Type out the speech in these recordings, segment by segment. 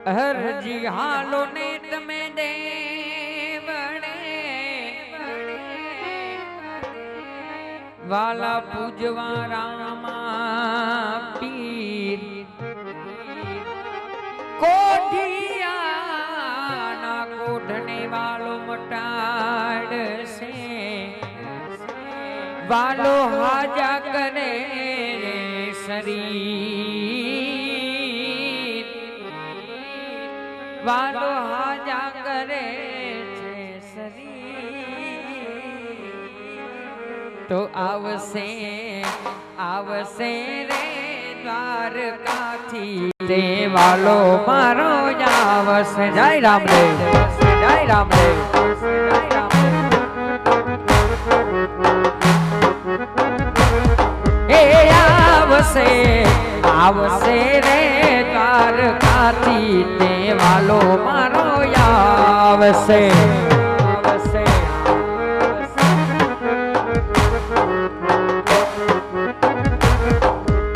હરજી હાલો ને તમે દેવણે વાલા પૂજવા રામા પીર કોઠિયાના કોઢને વાલો મટાડશે. વાલો હાજા કરે શરીર વાલો હાજા કરે છે શરી તો આવશે આવશે રે દ્વારકાથી. રે વાલો મારો આવશે જય રામદેવ જય રામદેવ. જય રામદેવ. એ આવશે આવશે મારો આવશે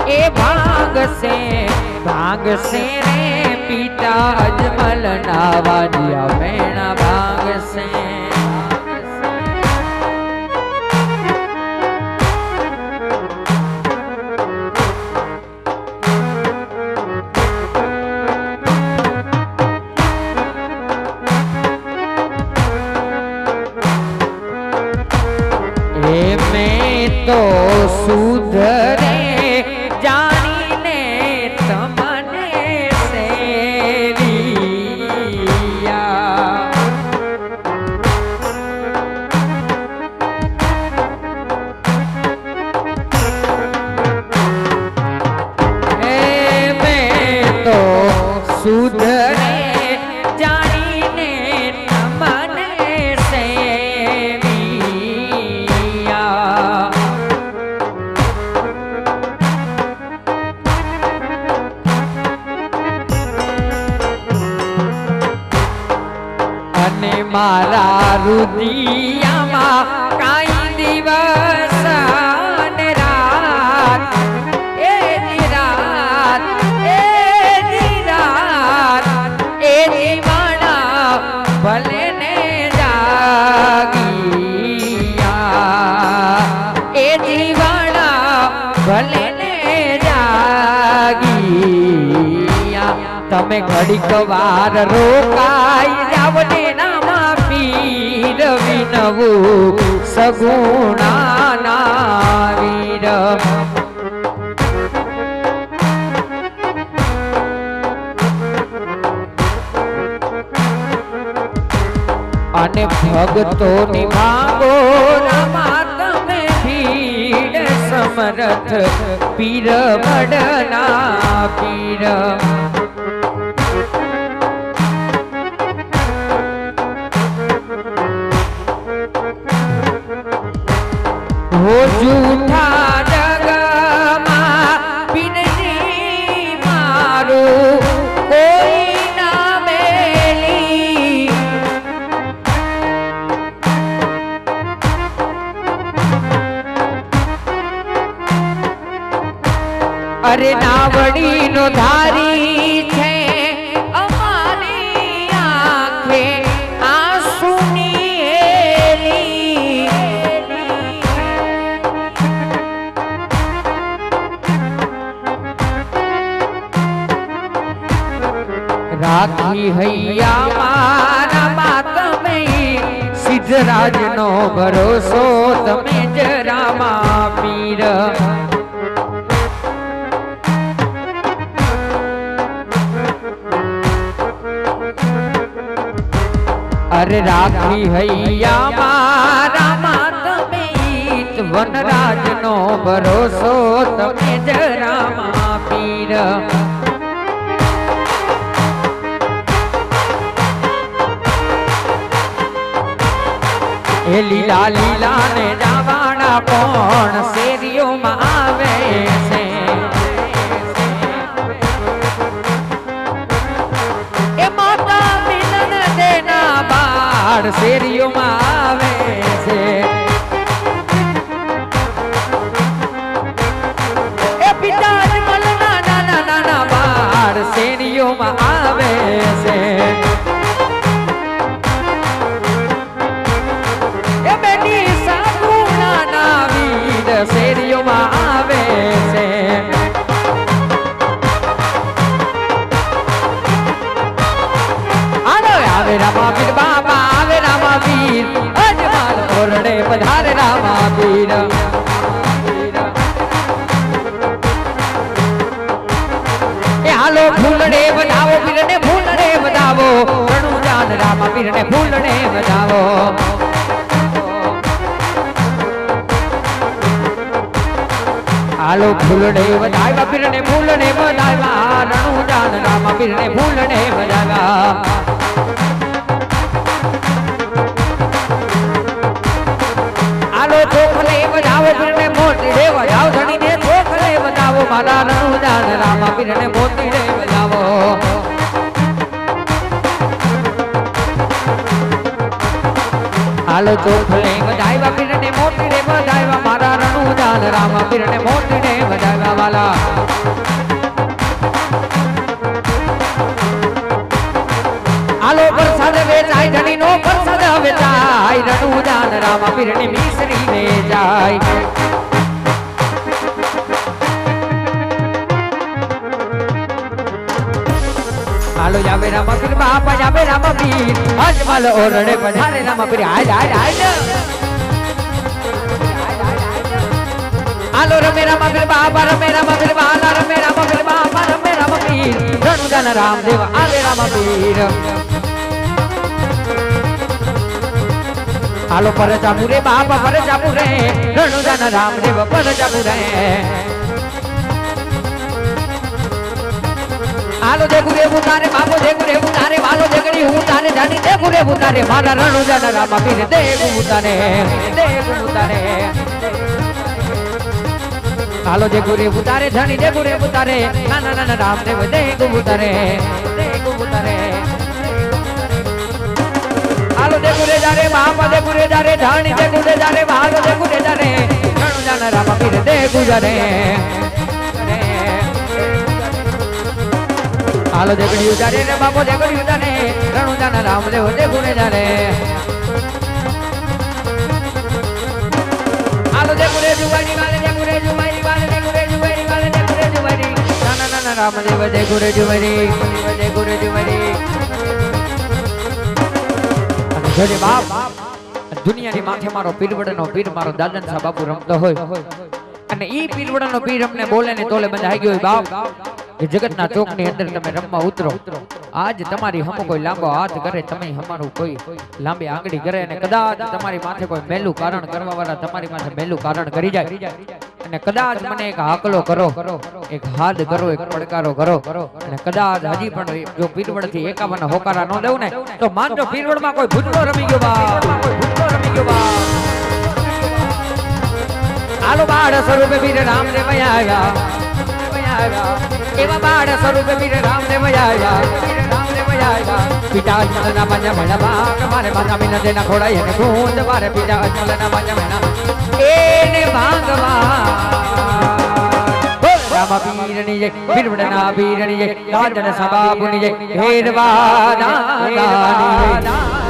એ ભાગશે ભાગશે રે પિતા અજમલ નાવાની મેણા સુધરે જાણીને તમને સેવિયા. હે મેં તો સુધરે અને મારા રુદિયામાં કાઈ દિવસ અને રાત. એ દીવાણા ભલે ને જાગિયા. એ દીવાણા ભલે તમે ઘડીક વાર રોકાઈ જાવ ને નામા પીર વિનવું સગુણાના વીર અને ભગતોની માંગો રમા તમે ભીડ સમરથ પીર મડના પીર હો જૂઠા જગમાં બિનજી મારું કોઈ મેલી. અરે નાવડી નો ધારી સિદ્ધરાજ નો ભરોસો તમે જરામાં પીર. અરે રાખી હૈયા મારા માત વનરાજ નો ભરોસો તમે જરામાં પીર. લીલા લીલા ને પણ કોણ શેરીઓમાં આવે છે? એ માતા મિલન દેના બાળ શેરીઓમાં આવે છે. એ પિતા મલના નાના નાના બાળ શેરીઓમાં આવે આવે રામાવીર બાબા આવે રામા પીર. અજમાલ ઓરડે પધારે રામાવીર હાલો ફૂલડે વધાવો, પીરને ફૂલડે વધાવો. રણુજાન રામા પીરને ફૂલડે વધાવો. હાલો ફૂલડે વધાવ્યા, પીરને ફૂલડે વધાવ્યા. રણુજાન રામા પીરને ફૂલડે વધાવ્યા. મારા રણુજાન રામા પીરને મોતી રે વધાવો હાલો ચોખલે વધાવ્યા પીરને મોતી રે વધાવ્યા મારા રણુજાન રામા પીરને મોતી રે વધાવ્યા વાલા. આલો પ્રસાદ વેચાય, ધણીનો પ્રસાદ વેચાય. રણુજાન રામા પીરની મિશ્રી વેચાય હાલો જાવે રામા પીર બાપા જાવે રામા પીર અજમલ ઓરડે પધારે રામા પીર હાજ હાજ હાજ હાલો રમે રામા પીર બાપા રમે રામા પીર બાલા રમે રામા પીર બાપા રમે રામા પીર રણુજાન રામદેવ આવે રામા પીર હાલો પરજાપુરે બાપા પરજાપુરે રણુજાન રામદેવ પરજાપુરે હાલો જે ગુરે ઉતારે બાપો જે ગુરે ઉતારે વાલો દેખડી, હું તારે જાની જે ગુરે ઉતારે મારા રણુજાન રામા પીર દેવ ઉતારે દેવ ઉતારે હાલો જે ગુરે ઉતારે ધણી જે ગુરે ઉતારે ના નાના રામદેવ દેવ ઉતારે દેવ ઉતારે હાલો જે ગુરે જારે બાપા જે ગુરે જારે ધણી જે ગુરે જારે હાલો જે ગુરે જારે ઘણું જાના રામા પીર દે ગુજરે હાલો ગુરી ઉતારે રે બાપો ગુરી ઉતારે. ઘણું જાના રામદેવ જે ગુરે જારે હાલો જે ગુરે જુવાની વાલે જે ગુરે જુવાની વાલે જે ગુરે જુવાની વાલે જે ગુરે જુવાની નાના નાના રામદેવ જે ગુરે જુવાની જે ગુરે જુવાની અને બાપ દુનિયાની માથે મારો પીરવડનો પીર, મારો દાદન સાહેબ બાપુ રમતો હોય. અને ઈ પીરવડનો પીર અમને બોલે ને તોલે બંધાઈ ગયો બાપ. કે જગતના ચોકની અંદર તમે રમવા ઉતરો. આજ તમારી હમ કોઈ લાંબો હાથ કરે તમે હમારું કોઈ લાંબી આંગળી કરે અને કદાચ તમારી માથે કોઈ મેલું કારણ કરવા વાળા તમારી માથે મેલું કારણ કરી જાય. અને કદાચ મને એક હાકલો કરો, એક હાથ કરો, એક પડકારો કરો. અને કદાચ હજી પણ જો પીરવડથી એકાવન હોકારા ન દઉં ને, તો માનજો પીરવડમાં કોઈ ભૂતલો રમી ગયો બા. ભૂતલો રમી ગયો બા આલો બાળ સ્વરૂપે વીર રામ ને આવ્યા. આવ્યા એવા બાળ સ્વરૂપ વીર રામ ને આવ્યા પિતા અજમલ ના મજા મજા ભાગ મારે માતા મિન દેના ખોડાઈ અને ગુંદ મારે પિતા અજમલ ના મજા મજા એને ભાગવા રામા જય પીરવડના પીરની જય રાજન સબાબુની જય ભેરવા દાદાની